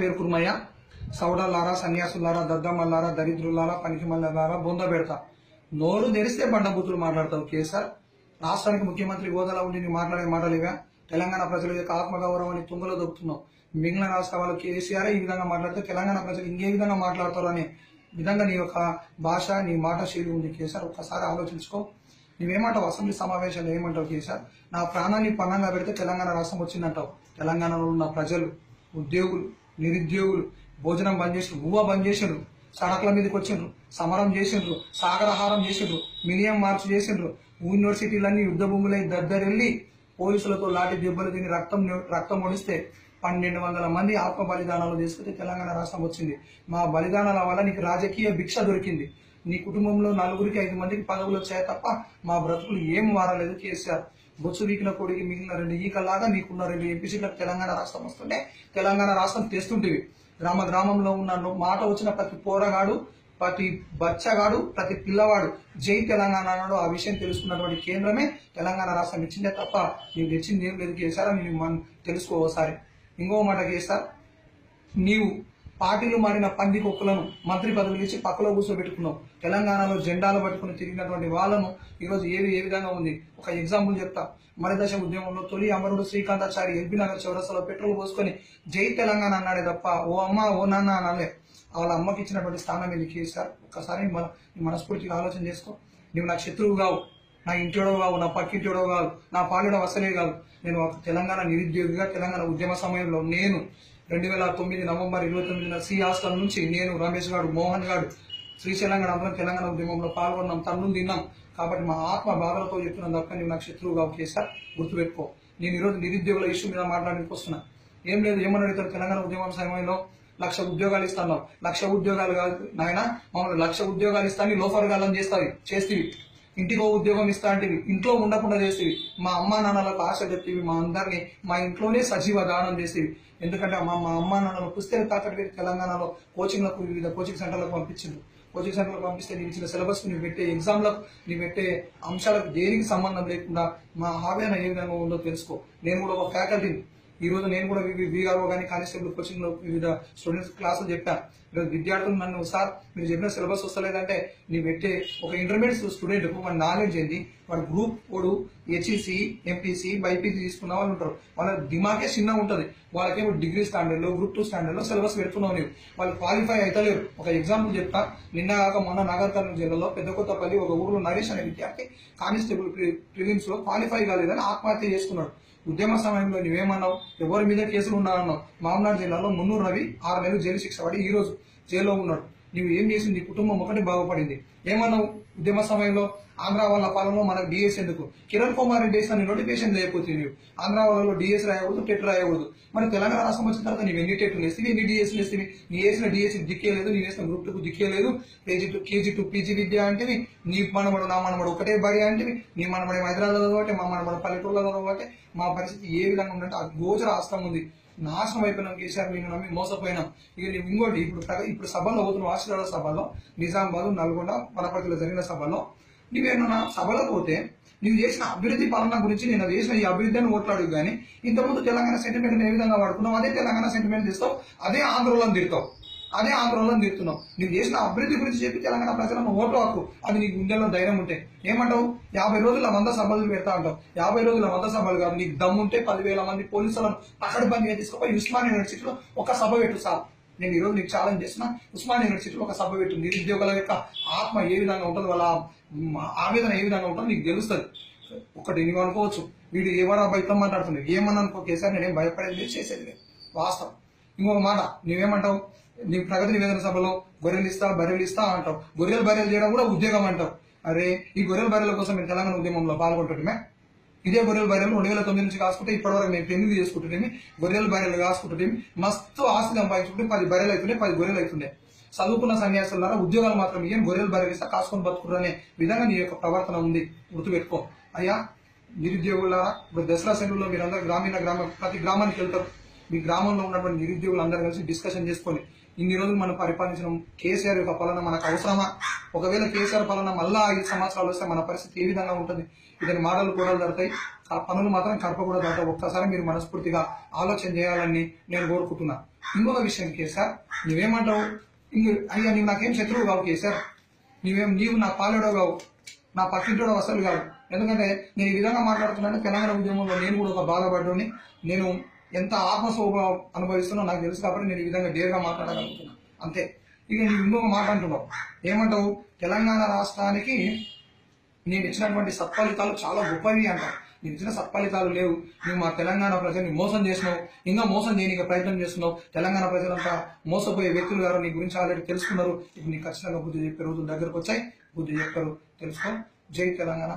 పేరు కుర్మయ్య. సౌడల్లారా సన్యాసులారా దద్దమ్మల్లారా దరిద్రులారా పనికిమల్లారా బొంద పెడతా. నోరు తెరిస్తే బండబూతులు మాట్లాడతావు కేసీఆర్ రాష్ట్రానికి ముఖ్యమంత్రి హోదాలో ఉండి నువ్వు మాట్లాడే మాటలు తెలంగాణ ప్రజల యొక్క ఆత్మగౌరవాన్ని తుంగలో దొక్కుతున్నావు. మిగిలిన రాష్ట్ర వాళ్ళు కేసీఆర్ ఈ విధంగా మాట్లాడితే తెలంగాణ ప్రజలు ఇంకే విధంగా మాట్లాడతారు అనే విధంగా నీ యొక్క భాష నీ మాట శైలి ఉంది కేసీఆర్ ఒక్కసారి ఆలోచించుకో. నువ్వేమంటావు? అసెంబ్లీ సమావేశాలు ఏమంటావు కేసీఆర్ నా ప్రాణాన్ని పన్నంగా పెడితే తెలంగాణ రాష్ట్రం వచ్చిందంటావు. తెలంగాణలో ఉన్న ప్రజలు ఉద్యోగులు నిరుద్యోగులు భోజనం బంద్ చేసిండ్రు ఊవ బంద్ చేసిండ్రు. సడకుల మీదకి వచ్చిండ్రు. సమరం చేసిండ్రు. సాగరహారం చేసిండ్రు. మిలియం మార్చ్ చేసిండ్రు. యూనివర్సిటీలన్నీ యుద్ధ భూములై దద్దరెళ్ళి పోలీసులతో లాఠీ దెబ్బలు తిని రక్తం రక్తం ఒడిస్తే పన్నెండు వందల మంది ఆత్మ బలిదానాలు చేసుకుంటే తెలంగాణ రాష్ట్రం వచ్చింది. మా బలిదానాల వల్ల నీకు రాజకీయ భిక్ష దొరికింది. నీ కుటుంబంలో నలుగురికి ఐదు మందికి పదవులు వచ్చాయి తప్ప మా బ్రతుకులు ఏం మారలేదు కేసీఆర్. బొత్సు వీకిన కొడికి మిగిలిన రెండు ఈకలాగా మీకున్న రెండు ఎంపీ సీట్లకు తెలంగాణ రాష్ట్రం వస్తుంటే తెలంగాణ రాష్ట్రం తెస్తుంటివి. గ్రామ గ్రామంలో ఉన్న మాట వచ్చిన ప్రతి పోరగాడు ప్రతి బచ్చగాడు ప్రతి పిల్లవాడు జై తెలంగాణ అన్నాడు. ఆ విషయం తెలుసుకున్నటువంటి కేంద్రమే తెలంగాణ రాష్ట్రం ఇచ్చిందే తప్ప నీవు తెచ్చింది ఏం లేదు. కేసారా నీవు మన తెలుసుకోవసారి ఇంకో మాట కేసార్ నీవు పార్టీలు మారిన పంది కుక్కలను మంత్రి పదవులు ఇచ్చి పక్కలో కూర్చోబెట్టుకున్నావు తెలంగాణలో జెండాలు పట్టుకుని తిరిగినటువంటి వాళ్ళను ఈరోజు ఏవి ఏ విధంగా ఉంది? ఒక ఎగ్జాంపుల్ చెప్తా. మరిదశ ఉద్యమంలో తొలి అమరుడు శ్రీకాంతాచారి ఎల్బీ నగర్ చౌరస్తలో పెట్రోల్ పోసుకొని జై తెలంగాణ అన్నాడే తప్ప ఓ అమ్మ ఓ నాన్న అనలే. వాళ్ళ అమ్మకి ఇచ్చినటువంటి స్థానం ఇది కేసీఆర్? ఒక్కసారి మన మనస్ఫూర్తిగా ఆలోచన చేసుకో. నువ్వు నాకు శత్రువు కావు. నా ఇంటిడో కావు నా పక్కింటిడో కాదు నా పాలిడో అసలే కాదు. నేను ఒక తెలంగాణ నిరుద్యోగిగా తెలంగాణ ఉద్యమ సమయంలో నేను రెండు వేల తొమ్మిది నవంబర్ ఇరవై తొమ్మిదిన సి హాస్టల్ నుంచి నేను రమేష్ గారు మోహన్ గారు శ్రీశైలంగా అందరం తెలంగాణ ఉద్యమంలో పాల్గొన్నాం తన్ను తిన్నాం. కాబట్టి మా ఆత్మ బాధలతో చెప్తున్న తప్ప నువ్వు నాకు శత్రువుగా కేసార్ గుర్తుపెట్టుకో. నేను ఈరోజు నిరుద్యోగుల ఇష్యూ మీద మాట్లాడడానికి వస్తున్నా. ఏం లేదు ఏమని అడుగుతారు? తెలంగాణ ఉద్యమం సమయంలో లక్ష ఉద్యోగాలు ఇస్తాను. లక్ష ఉద్యోగాలు కాదు నాయన మమ్మల్ని లక్ష ఉద్యోగాలు ఇస్తాను లోఫర్ గాలం చేస్తావి చేస్తేవి. ఇంటికో ఉద్యోగం ఇస్తాంటివి ఇంట్లో ఉండకుండా చేసేవి. మా అమ్మా నాన్నలకు ఆశ చెప్పేవి మా అందరినీ మా ఇంట్లోనే సజీవ దానం చేసేవి. ఎందుకంటే మా మా అమ్మా నాన్నలు పుస్తక తాకట్టు పెట్టి తెలంగాణలో కోచింగ్లకు వివిధ కోచింగ్ సెంటర్లకు పంపించింది కోచింగ్ సెంటర్లకు పంపిస్తే నీకు ఇచ్చిన సిలబస్ నువ్వు పెట్టే ఎగ్జామ్లకు నీ పెట్టే అంశాలకు దేనికి సంబంధం లేకుండా మా ఆవేదన ఏ విధంగా ఉందో తెలుసుకో. నేను కూడా ఒక ఫ్యాకల్టీని ఈ రోజు నేను కూడా వీఆర్ఓ కానీ కానిస్టేబుల్ కోచింగ్లో వివిధ స్టూడెంట్స్ క్లాసులు చెప్పాను ఈరోజు విద్యార్థులు నన్ను సార్ మీరు చెప్పిన సిలబస్ వస్తలేదంటే నీ పెట్టే ఒక ఇంటర్మీడియట్ స్టూడెంట్ మన నాలెడ్జ్ ఏంది? వాడు group code HEC MPC BiPC తీసుకున్న వాళ్ళు ఉంటారు. వాళ్ళ దిమాకే చిన్నగా ఉంటుంది. వాళ్ళకేమో డిగ్రీ స్టాండర్డ్లో గ్రూప్ టూ స్టాండర్డ్లో సిలబస్ పెడుతున్నావు నీవు. వాళ్ళు క్వాలిఫై అవుతలేరు ఒక ఎగ్జాంపుల్ చెప్తా. నిన్న కాక మొన్న నాగర్ కర్నూలు జిల్లాలో పెద్ద కొత్తపల్లి ఒక ఊరిలో నరేష్ అనే విద్యార్థి కానిస్టేబుల్ ప్రిలిమ్స్లో క్వాలిఫై కాలేదని ఆత్మహత్య చేసుకున్నాడు. ఉద్యమ సమయంలో నువ్వేమన్నావు? ఎవరి మీద కేసులు ఉన్నాయన్నావు మామనాడు జిల్లాలో మున్నూరు రవి ఆరు నెలలు జైలు శిక్ష పడి ఈ రోజు జైల్లో ఉన్నాడు. నువ్వు ఏం చేసింది? నీ కుటుంబం ఒకటి బాగుపడింది. ఏమన్నావు? ఉద్యమ సమయంలో ఆంధ్ర వాళ్ళ పాలనలో మనకు డిఎస్ ఎందుకు? కిరణ్ కుమార్ రెడ్డి వేసిన నోటిఫికేషన్ లేకపోతే నువ్వు ఆంధ్ర వాళ్ళలో డిఎస్ రాయకూడదు టెట్ రాయకూడదు. మరి తెలంగాణ రాష్ట్రం వచ్చిన తర్వాత నీవు ఎన్ని టెట్లు వేస్తే ఎన్ని డిఎస్ వేస్తే నీ వేసిన డిఎస్ దిక్కేయలేదు నీ వేసిన గ్రూప్ టూకు దిక్కేయలేదు KG to KG to PG విద్య అంటే నీ మనమడు నా మనమడు ఒకటే బడి అంటే నీ మనమడి హైదరాబాద్ చదవటే మా మనమడు పల్లెటూరులో చదవటే. మా పరిస్థితి ఏ విధంగా ఉందంటే ఆ గోచర ఆస్తం ఉంది. నాశనం అయిపోయినాం కేసీఆర్ నేను నమ్మి మోసపోయినాం. ఇక నేను ఇంకోటి ఇప్పుడు ఇప్పుడు సభలో పోతున్న ఆశీర్వాద సభలో నిజామాబాద్ నల్గొండ వనపర్తిలో జరిగిన సభలో నువ్వేమన్నా సభలో పోతే నువ్వు చేసిన అభివృద్ధి పాలన గురించి నేను చేసిన ఈ అభివృద్ధిని ఓట్లాడు కానీ ఇంతకుముందు తెలంగాణ సెంటిమెంట్ ఏ విధంగా వాడుకున్నావు అదే తెలంగాణ సెంటిమెంట్ తీస్తావు అదే ఆంధ్రలో తిడతావు. అదే ఆందోళన తిడుతున్నావు నువ్వు చేసిన అభివృద్ధి గురించి చెప్పి తెలంగాణ ప్రజలను ఓటు హక్కు. అది నీకు గుండెల్లో ధైర్యం ఉంటే. ఏమంటావు? యాభై రోజుల వంద సభలు పెడతా అంటావు. యాభై రోజుల వంద సభలు కాదు. నీకు దమ్ముంటే పదివేల మంది పోలీసులను అక్కడ పకడ్బందీగా తీసుకుపోయి ఉస్మాన్ యూనివర్సిటీలో ఒక సభ పెట్టు సార్. నేను ఈ రోజు నీకు ఛాలెంజ్ చేసిన ఉస్మాన్ యూనివర్సిటీలో ఒక సభ పెట్టు. నిరుద్యోగుల యొక్క ఆత్మ ఏ విధంగా ఉంటుంది వాళ్ళ ఆవేదన ఏ విధంగా ఉంటుందో నీకు తెలుస్తుంది. ఒకటి నువ్వు అనుకోవచ్చు. వీడు ఎవరా బయట మాట్లాడుతున్నాడు? ఏమన్నా అనుకో కేసీఆర్ నేనేం భయపడేది లేదు చేసేది లేదు. వాస్తవం. ఇంకొక మాట. నువ్వేమంటావు? నీకు ప్రగతి నివేదన సభలో గొర్రెలు ఇస్తా బర్రెలు ఇస్తా అంటావు. గొర్రెలు బర్రెలు చేయడం కూడా ఉద్యోగం అంటావు. అరే ఈ గొర్రెల బర్రెల కోసం మీరు తెలంగాణ ఉద్యమంలో పాల్గొంటుంటే ఇదే గొర్రెల బర్రెలు రెండు వేల తొమ్మిది నుంచి కాసుకుంటే ఇప్పటివరకు మేము పెళ్ళి చేసుకుంటుంటే గొర్రెల బర్రెలు కాసుకుంటుంటే మస్తు ఆస్తి సంపాదించుకుంటే పది బర్రెలు అవుతుండే పది గొర్రెలు అవుతుండే చదువుకున్న సన్యాసులారా ఉద్యోగాలు మాత్రం ఏం గొర్రెలు బర్రెలు ఇస్తా కాసుకొని బతుకురు విధంగా నీ యొక్క ప్రవర్తన ఉంది. గుర్తుపెట్టుకో. అయ్యా నిరుద్యోగులారా ఇప్పుడు దసరా మీరు మీరందరూ గ్రామీణ గ్రామ ప్రతి గ్రామానికి వెళ్తారు. మీ గ్రామంలో ఉన్నటువంటి నిరుద్యోగులు అందరూ కలిసి డిస్కషన్ చేసుకొని ఇన్ని రోజులు మనం పరిపాలించిన. కేసీఆర్ యొక్క పాలన మనకు అవసరమా? ఒకవేళ కేసీఆర్ పాలన మళ్ళా ఐదు సంవత్సరాలు వస్తే మన పరిస్థితి ఏ విధంగా ఉంటుంది? ఇతని మాటలు కూడా జరుగుతాయి ఆ పనులు మాత్రం కడపకూడదు కూడా ఒక్కసారి మీరు మనస్ఫూర్తిగా ఆలోచన చేయాలని నేను కోరుకుంటున్నా. ఇంకొక విషయం కేసీఆర్ నువ్వేమంటావు? ఇంక అయ్యా నీవు నాకేం శత్రువు కావు కేసీఆర్. నీవేం నీవు నా పాలెడో కావు. నా పక్కింటోడు అసలు కావు ఎందుకంటే నేను ఈ విధంగా మాట్లాడుతున్నాను. తెలంగాణ ఉద్యమంలో నేను కూడా ఒక బాధపడ్డోని నేను ఎంత ఆత్మశోభ అనుభవిస్తున్నా నాకు తెలుసు కాబట్టి నేను ఈ విధంగా డేర్గా మాట్లాడగలుగుతున్నాను అంతే. ఇక నీవు ఇంకొక మాట అంటున్నావు ఏమంటావు? తెలంగాణ రాష్ట్రానికి నేను ఇచ్చినటువంటి సత్ఫలితాలు చాలా గొప్పవి అంటావు. నేను ఇచ్చిన సత్ఫలితాలు లేవు. నువ్వు మా తెలంగాణ ప్రజల్ని మోసం చేసినావు. ఇంకా మోసం చేయడానికి ప్రయత్నం చేస్తున్నావు. తెలంగాణ ప్రజలంతా మోసపోయే వ్యక్తులు గారు నీ గురించి ఆల్రెడీ తెలుసుకున్నారు. ఇప్పుడు నీకు ఖచ్చితంగా బుద్ధి చెప్పే రోజులు దగ్గరకు వచ్చాయి. బుద్ధి చెప్పారు. తెలుసుకో. జై తెలంగాణ.